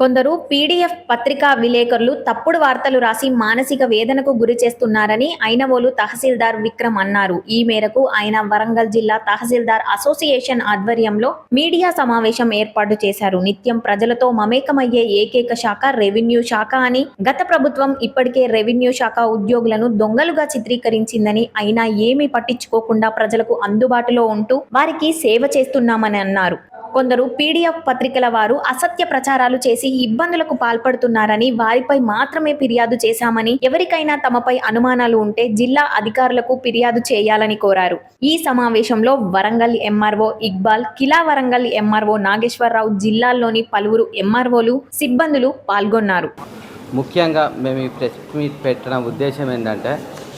కొందరు పీడీఎఫ్ పత్రికా విలేకరులు తప్పుడు వార్తలు రాసి మానసిక వేదనకు గురి చేస్తున్నారని ఐనవోలు తహసీల్దార్ విక్రమ్ అన్నారు. ఈ మేరకు ఆయన వరంగల్ జిల్లా తహసీల్దార్ అసోసియేషన్ ఆధ్వర్యంలో మీడియా సమావేశం ఏర్పాటు చేశారు. నిత్యం ప్రజలతో మమేకమయ్యే ఏకైక శాఖ రెవెన్యూ శాఖ అని గత ప్రభుత్వం ఇప్పటికే రెవెన్యూ శాఖ ఉద్యోగులను దొంగలుగా చిత్రీకరించిందని అయినా ఏమీ పట్టించుకోకుండా ప్రజలకు అందుబాటులో ఉంటూ వారికి సేవ చేస్తున్నామని అన్నారు. కొందరు పీడీఎఫ్ పత్రికల వారు అసత్య ప్రచారాలు చేసి ఇబ్బందులకు పాల్పడుతున్నారని వారిపై మాత్రమే ఫిర్యాదు చేశామని ఎవరికైనా తమపై అనుమానాలు ఉంటే జిల్లా అధికారులకు ఫిర్యాదు చేయాలని కోరారు. ఈ సమావేశంలో వరంగల్ ఎంఆర్ఓ ఇక్బాల్ కిలా వరంగల్ ఎంఆర్ఓ నాగేశ్వరరావు జిల్లాల్లోని పలువురు ఎంఆర్ఓలు సిబ్బందులు పాల్గొన్నారు. ముఖ్యంగా మేము ఈ ప్రెస్ మీట్ పెట్టడం ఉద్దేశం ఏంటంటే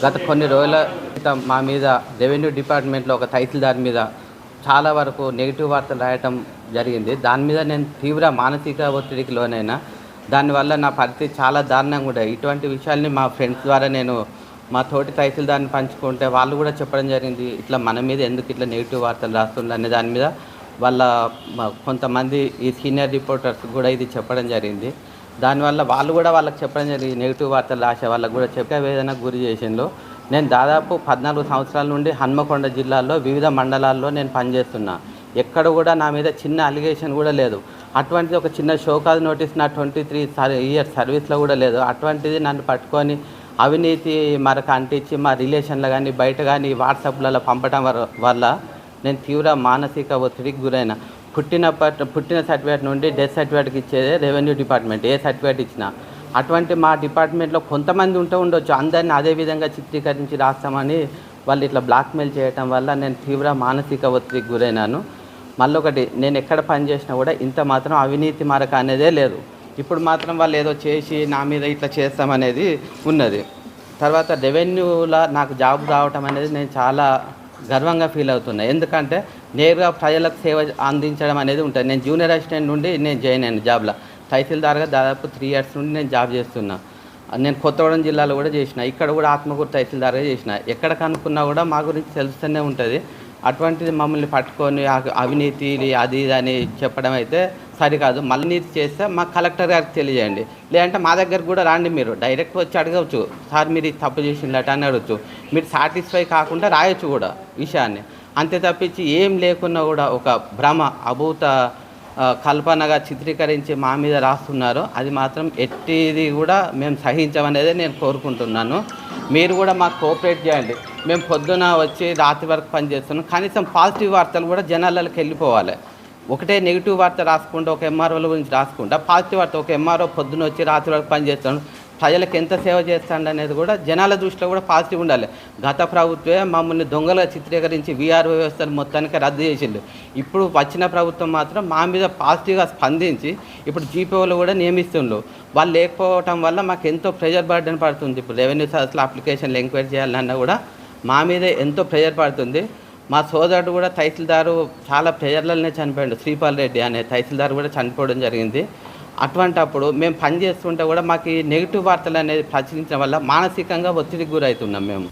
గత కొన్ని రోజుల క్రితం మా మీద రెవెన్యూ డిపార్ట్మెంట్లో ఒక తహసీల్దార్ మీద చాలా వరకు నెగిటివ్ వార్తలు రాయటం జరిగింది. దాని మీద నేను తీవ్ర మానసిక ఒత్తిడికి లోనైనా దానివల్ల నా పరిస్థితి చాలా దారుణంగా ఉండే. ఇటువంటి విషయాల్ని మా ఫ్రెండ్స్ ద్వారా నేను మా తోటి తహసీల్దార్ని పంచుకుంటే వాళ్ళు కూడా చెప్పడం జరిగింది ఇట్లా మన మీద ఎందుకు ఇట్లా నెగిటివ్ వార్తలు రాస్తుంది అనే దాని మీద. వాళ్ళ కొంతమంది ఈ సీనియర్ రిపోర్టర్స్ కూడా ఇది చెప్పడం జరిగింది. దానివల్ల వాళ్ళు కూడా వాళ్ళకి చెప్పడం జరిగింది నెగిటివ్ వార్తలు రాసే వాళ్ళకి కూడా చెప్పే వేదనకు గురి చేసిండ్రు. నేను దాదాపు పద్నాలుగు సంవత్సరాల నుండి హన్మకొండ జిల్లాలో వివిధ మండలాల్లో నేను పనిచేస్తున్నా. ఎక్కడ కూడా నా మీద చిన్న అలిగేషన్ కూడా లేదు. అటువంటిది ఒక చిన్న షోకాజ్ నోటీస్ నా ట్వంటీ త్రీ ఇయర్ సర్వీస్లో కూడా లేదు. అటువంటిది నన్ను పట్టుకొని అవినీతి మరొక అంటించి మా రిలేషన్లో కానీ బయట కానీ వాట్సాప్లలో పంపడం వల్ల నేను తీవ్ర మానసిక ఒత్తిడికి గురైన. పుట్టినప్పటి పుట్టిన సర్టిఫికేట్ నుండి డెత్ సర్టిఫికేట్కి ఇచ్చేదే రెవెన్యూ డిపార్ట్మెంట్. ఏ సర్టిఫికేట్ ఇచ్చినా అటువంటి మా డిపార్ట్మెంట్లో కొంతమంది ఉంటూ ఉండొచ్చు. అందరిని అదే విధంగా చిత్రీకరించి రాస్తామని వాళ్ళు ఇట్లా బ్లాక్మెయిల్ చేయటం వల్ల నేను తీవ్ర మానసిక ఒత్తిడికి గురైనాను. మళ్ళొకటి నేను ఎక్కడ పని చేసినా కూడా ఇంత మాత్రం అవినీతి మరక అనేదే లేదు. ఇప్పుడు మాత్రం వాళ్ళు ఏదో చేసి నా మీద ఇట్లా చేస్తామనేది ఉన్నది. తర్వాత రెవెన్యూలో నాకు జాబ్ రావటం అనేది నేను చాలా గర్వంగా ఫీల్ అవుతున్నా. ఎందుకంటే నేరుగా ప్రజలకు సేవ అందించడం అనేది ఉంటుంది. నేను జూనియర్ అసిస్టెంట్ నుండి నేను జాయిన్ అయ్యాను జాబ్లో. తహసీల్దార్గా దాదాపు త్రీ ఇయర్స్ నుండి నేను జాబ్ చేస్తున్నా. నేను కొత్తగూడెం జిల్లాలో కూడా చేసిన ఇక్కడ కూడా ఆత్మకూరు తహసీల్దార్గా చేసిన. ఎక్కడ కనుక్కున్నా కూడా మా గురించి తెలుస్తూనే ఉంటుంది. అటువంటిది మమ్మల్ని పట్టుకొని అవినీతి అది ఇది అని చెప్పడం అయితే సరికాదు. మళ్ళీ నీతి చేస్తే మా కలెక్టర్ గారికి తెలియజేయండి. లేదంటే మా దగ్గర కూడా రాండి మీరు. డైరెక్ట్ వచ్చి అడగవచ్చు. సార్ మీరు ఇది తప్పు చేసిందట అని అడగచ్చు. మీరు సాటిస్ఫై కాకుండా రాయొచ్చు కూడా విషయాన్ని. అంతే తప్పించి ఏం లేకున్నా కూడా ఒక భ్రమ అభూత కల్పనగా చిత్రీకరించి మా మీద రాస్తున్నారు అది మాత్రం ఎట్టిది కూడా మేము సహించమనేదే నేను కోరుకుంటున్నాను. మీరు కూడా మాకు కోఆపరేట్ చేయండి. మేము పొద్దున వచ్చి రాత్రి వరకు పనిచేస్తున్నాం కనీసం పాజిటివ్ వార్తలు కూడా జనాలకి వెళ్ళిపోవాలి. ఒకటే నెగిటివ్ వార్త రాసుకుంటూ ఒక ఎంఆర్ఓల గురించి రాసుకుంటా. పాజిటివ్ వార్త ఒక ఎంఆర్ఓ పొద్దున వచ్చి రాత్రి వరకు పనిచేస్తాడు ప్రజలకు ఎంత సేవ చేస్తాడు అనేది కూడా జనాల దృష్టిలో కూడా పాజిటివ్ ఉండాలి. గత ప్రభుత్వమే మమ్మల్ని దొంగలుగా చిత్రీకరించి వీఆర్ వ్యవస్థను మొత్తానికి రద్దు చేసిండు. ఇప్పుడు వచ్చిన ప్రభుత్వం మాత్రం మా మీద పాజిటివ్గా స్పందించి ఇప్పుడు జీపీఓలు కూడా నియమిస్తుండ్రు. వాళ్ళు లేకపోవటం వల్ల మాకు ఎంతో ప్రెషర్ బర్డెన్ పడుతుంది. ఇప్పుడు రెవెన్యూ సర్వీస్లో అప్లికేషన్లు ఎంక్వైరీ చేయాలన్నా కూడా మా మీద ఎంతో ప్రెషర్ పడుతుంది. మా సోదరుడు కూడా తహసీల్దారు చాలా ప్రెజర్లనే చనిపోయాడు. శ్రీపాల్ రెడ్డి అనే తహసీల్దారు కూడా చనిపోవడం జరిగింది. అటువంటప్పుడు మేము పని చేస్తుంటే కూడా మాకు నెగిటివ్ వార్తలు అనేది ప్రచురించడం వల్ల మానసికంగా ఒత్తిడికి గురవుతున్నాం మేము.